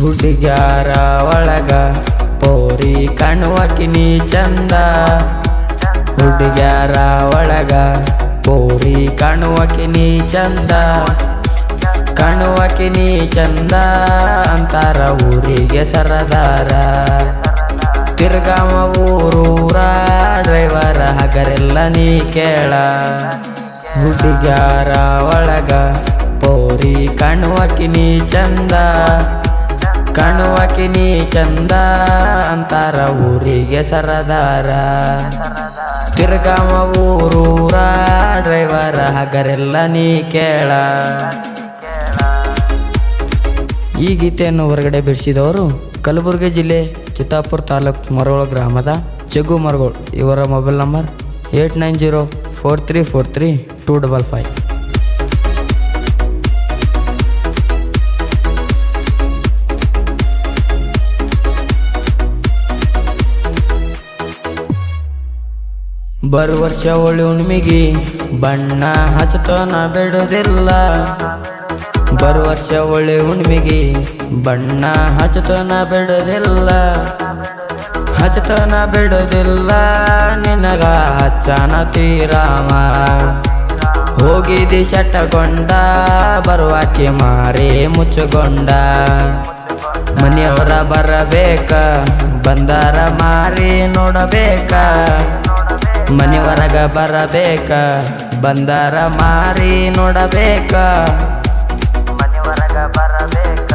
ಹುಡುಗ್ಯಾರ ಒಳಗ ಪೋರಿ ಕಣ್ವಕಿನಿ ಚಂದ. ಹುಡುಗ್ಯಾರ ಒಳಗ ಪೋರಿ ಕಣ್ವಕಿನಿ ಚಂದ. ಕಣ್ವಕಿನಿ ಚಂದ ಅಂತಾರ ಊರಿಗೆ ಸರದಾರ. ತಿರ್ಗಾಮ ಊರೂರ ಡ್ರೈವರ ಹಗರೆಲ್ಲ ನೀ ಕೇಳ. ಹುಡುಗ್ಯಾರ ಒಳಗ ಪೋರಿ ಕಣ್ವಕಿನಿ ಚಂದ. ಕಣ್ವಕಿನಿ ಚಂದ ಅಂತಾರ ಊರಿಗೆ ಸರದಾರ. ತಿರ್ಗಾಮ ಊರೂರ ಡ್ರೈವರ ಹಗರೆಲ್ಲ ನೀ ಕೇಳ. ಈ ಗೀತೆಯನ್ನು ಹೊರಗಡೆ ಬಿಡಿಸಿದವರು ಕಲಬುರಗಿ ಜಿಲ್ಲೆ ಚಿತ್ತಾಪುರ ತಾಲೂಕು ಮರಗೋಳ ಗ್ರಾಮದ ಜಗ್ಗು ಮರಗೋಳ್. ಇವರ mobile number eight nine zero four three four three two double five. ಬರು ವರ್ಷ ಒಳ್ಳೆ ಹುಣ್ಣಿಮೆಗೆ ಬಣ್ಣ ಹಚ್ಚತನ ಬಿಡೋದಿಲ್ಲ. ಬರು ವರ್ಷ ಒಳ್ಳೆ ಹುಣ್ಣಿಮೆಗೆ ಬಣ್ಣ ಹಚ್ಚತನ ಬಿಡೋದಿಲ್ಲ. ಹಚ್ಚತನ ಬಿಡೋದಿಲ್ಲ, ನಿನಗ ಹಚ್ಚನ ತೀರಾಮ. ಹೋಗಿದಿ ಶಟ್ಟಗೊಂಡ ಬರುವಾಕೆ ಮಾರಿ ಮುಚ್ಚಗೊಂಡ. ಮನೆಯವರ ಬರಬೇಕ, ಬಂದಾರ ಮಾರಿ ನೋಡಬೇಕ. ಮನೆಯವರಗ ಬರಬೇಕ ಬಂದಾರ ಮಾರಿ ನೋಡಬೇಕ. ಮನೆ ಹೊರಗ ಬರಬೇಕ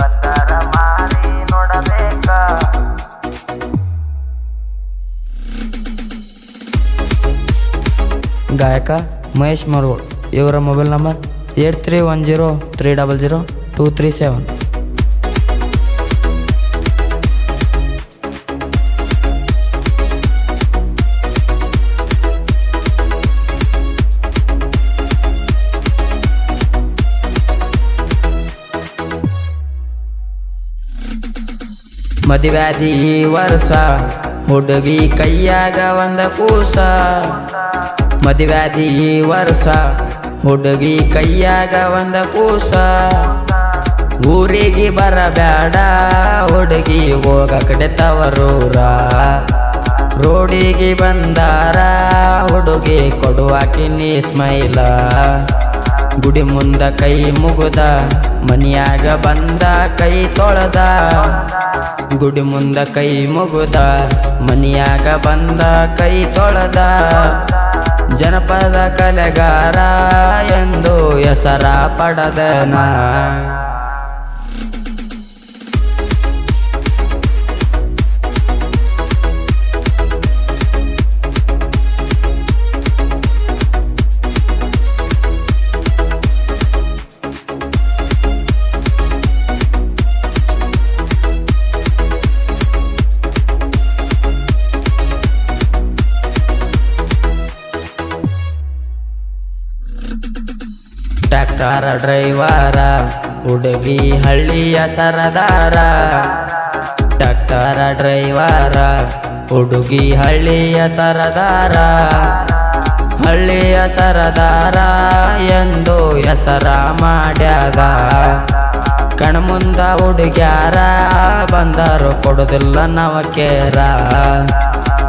ಬಂದಾರ ಮಾರಿ ನೋಡಬೇಕ. ಗಾಯಕ ಮಹೇಶ್ ಮರ್ಗೋಳ್ ಇವರ mobile number eight three one zero three double zero two three seven. ಮದುವ್ಯಾದಿ ಈ ವರ್ಷ. ಹುಡುಗಿ ಕೈಯಾಗ ಒಂದ ಕೂಸ. ಮದುವ್ಯಾದಿ ಈ ವರ್ಷ. ಹುಡುಗಿ ಕೈಯಾಗ ಒಂದ ಕೂಸ. ಊರಿಗೆ ಬರಬೇಡ ಹುಡುಗಿ ಹೋಗ ಕಡೆ ತವರೂರ ರೋಡಿಗೆ ಬಂದಾರ, ಹುಡುಗಿ ಕೊಡುವಾಕಿ ನೀ ಸ್ಮೈಲ. ಗುಡಿ ಮುಂದ ಕೈ ಮುಗುದ, ಮನಿಯಾಗ ಬಂದ ಕೈ ತೊಳೆದ. ಗುಡಿ ಮುಂದ ಕೈ ಮುಗುದ, ಮನಿಯಾಗ ಬಂದ ಕೈ ತೊಳೆದ. ಜನಪದ ಕಲೆಗಾರ ಎಂದು ಹೆಸರ ಪಡೆದನ. ಟ್ರ್ಯಾಕ್ಟರ್ ಡ್ರೈವರ, ಹುಡುಗಿ ಹಳ್ಳಿಯ ಸರದಾರ. ಟ್ರ್ಯಾಕ್ಟರ್ ಡ್ರೈವರ, ಹುಡುಗಿ ಹಳ್ಳಿಯ ಸರದಾರ. ಹಳ್ಳಿಯ ಸರದಾರ ಎಂದು ಹೆಸರ ಮಾಡ್ಯಾಗ. ಕಣ್ಮುಂದ ಹುಡುಗ್ಯಾರ, ಬಂದರು ಕೊಡುದಿಲ್ಲ ನವಕೇರ.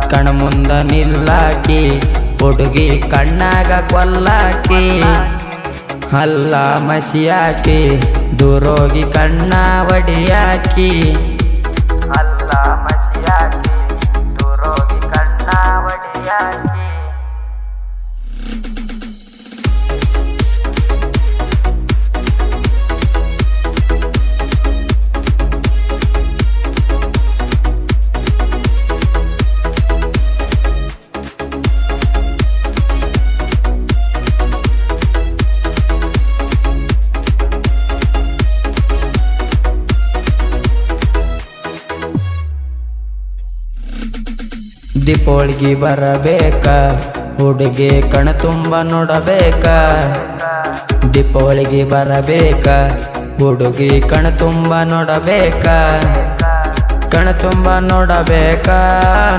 ಕಣ್ಮುಂದ ನಿಲ್ಲಾಕಿ, ಹುಡುಗಿ ಕಣ್ಣಾಗ ಕೊಲ್ಲಾಕಿ. ಹಲ್ಲ ಮಸಿಯಾಕಿ ದುರೋಗಿ ಕಣ್ಣ ಒಡಿಯಾಕಿ ದೀಪಾವಳಿಗೆ ಬರಬೇಕ, ಹುಡುಗಿ ಕಣ ತುಂಬ ನೋಡಬೇಕ. ದೀಪೋಳಿಗೆ ಬರಬೇಕ, ಹುಡುಗಿ ಕಣ ತುಂಬ ನೋಡಬೇಕ. ಕಣ ತುಂಬ ನೋಡಬೇಕ,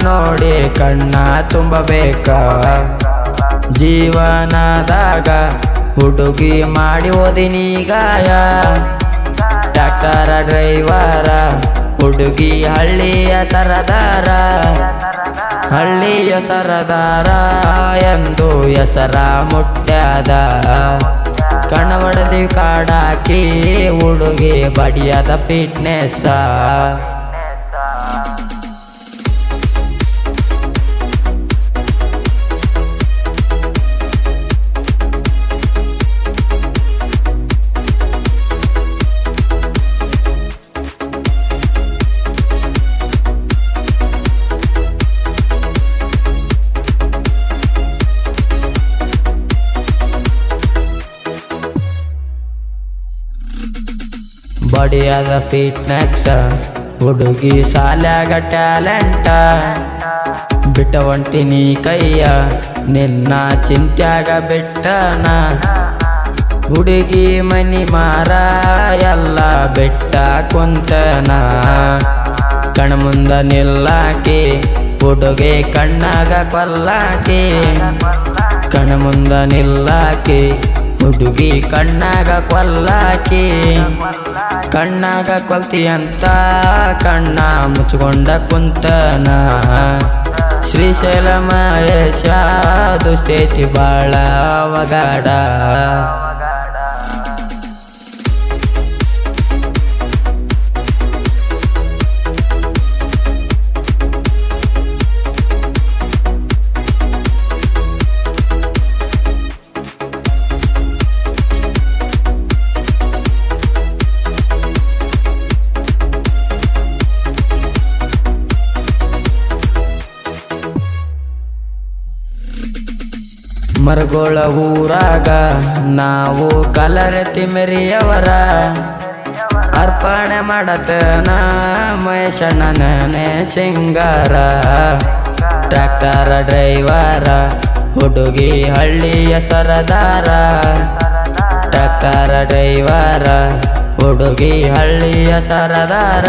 ನೋಡಿ ಕಣ್ಣ ತುಂಬಬೇಕ ಜೀವನದಾಗ ಹುಡುಗಿ ಮಾಡಿ ಓದಿನಿ ಗಾಯ. ಡಾಕ್ಟರ ಡ್ರೈವರ, ಹುಡುಗಿ ಹಳ್ಳಿಯ ಸರದಾರ. ಹಳ್ಳಿಯ ಸರದಾರ ಎಂದು ಹೆಸರ ಮುಟ್ಟ್ಯಾದ. ಕಣವಡದಿ ಕಾಡಾಕಿ ಹುಡುಗಿ ಬಡಿಯದ ಫಿಟ್ನೆಸ್ ಬಡಿಯದ ಫಿಟ್ನೆಸ್ ಹುಡುಗಿ ಸಾಲ್ಯಾಗ ಟ್ಯಾಲೆಂಟ ಬಿಟ್ಟ ಹೊಂಟಿನಿ ಕೈಯ, ನಿನ್ನ ಚಿಂತ್ಯಾಗ ಬಿಟ್ಟನ. ಹುಡುಗಿ ಮನಿ ಮಾರ, ಎಲ್ಲ ಬಿಟ್ಟ ಕುಂತನ. ಕಣ ಮುಂದ ನಿಲ್ಲಾಕಿ, ಹುಡುಗಿ ಕಣ್ಣಾಗ ಕೊಲ್ಲಾಕಿ. ಕಣ ಮುಂದ ನಿಲ್ಲಾಕಿ ಹುಡುಗಿ ಕಣ್ಣಾಗ ಕೊಲ್ಲಾಕಿ ಕಣ್ಣಾಗ ಕೊಲ್ತಿ ಅಂತ ಕಣ್ಣ ಮುಚ್ಕೊಂಡ ಕುಂತನ. ಶ್ರೀಶೈಲ ಮಹೇಶ ದುಸ್ತೇತಿ ಬಾಳ ಅವಗಾಡ ಮರಗೋಳ ಊರಾಗ ನಾವು ಕಲರತಿ ಮೆರಿಯವರ. ಅರ್ಪಣೆ ಮಾಡತನ ಮಹೇಶಣ್ಣನೇ ಸಿಂಗಾರ ಟ್ರ್ಯಾಕ್ಟರ ಡ್ರೈವರ, ಹುಡುಗಿ ಹಳ್ಳಿಯ ಸರದಾರ. ಟ್ರ್ಯಾಕ್ಟರ ಡ್ರೈವರ, ಹುಡುಗಿ ಹಳ್ಳಿಯ ಸರದಾರ.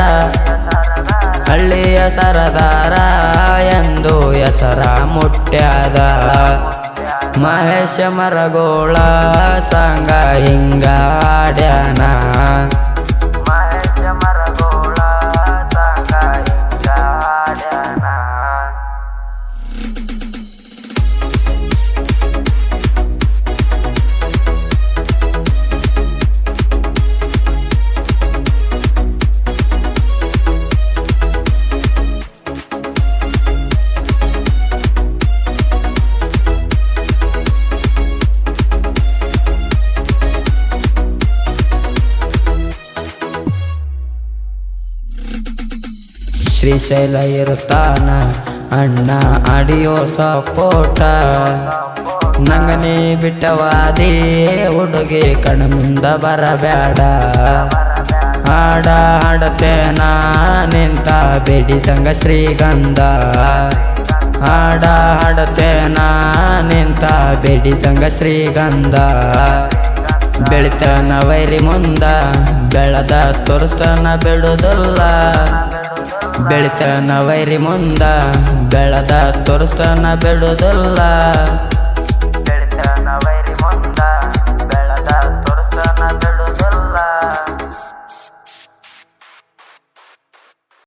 ಹಳ್ಳಿಯ ಸರದಾರ ಎಂದು ಹೆಸರ ಮುಟ್ಟ್ಯಾದ. ಮಹೇಶ ಮರಗೋಳ ಸಂಗ ಹಿಂಗ ಶ್ರೀಶೈಲ ಇರುತ್ತಾನ ಅಣ್ಣ, ಅಡಿಯೋ ಸಪೋಟ ನಂಗನೆ ಬಿಟ್ಟವಾದಿ ಹುಡುಗಿ ಕಣ ಮುಂದ ಬರಬೇಡ. ಹಾಡ ಹಾಡತೇನ ನಿಂತ ಬೇಡಿದಂಗ ಶ್ರೀಗಂಧ. ಹಾಡ ಹಾಡತೇನ ನಿಂತ ಬೇಡಿದಂಗ ಶ್ರೀಗಂಧ. ಬೆಳಿತಾನ ವೈರಿ ಮುಂದ, ಬೆಳದ ತೋರಿಸ್ತನ ಬಿಡುದಿಲ್ಲ. ಬೆಳಿತನ ವೈರಿ ಮುಂದ ಬೆಳದ ತೋರಿಸ್ತಾನ ಬಿಡುದಿಲ್ಲ.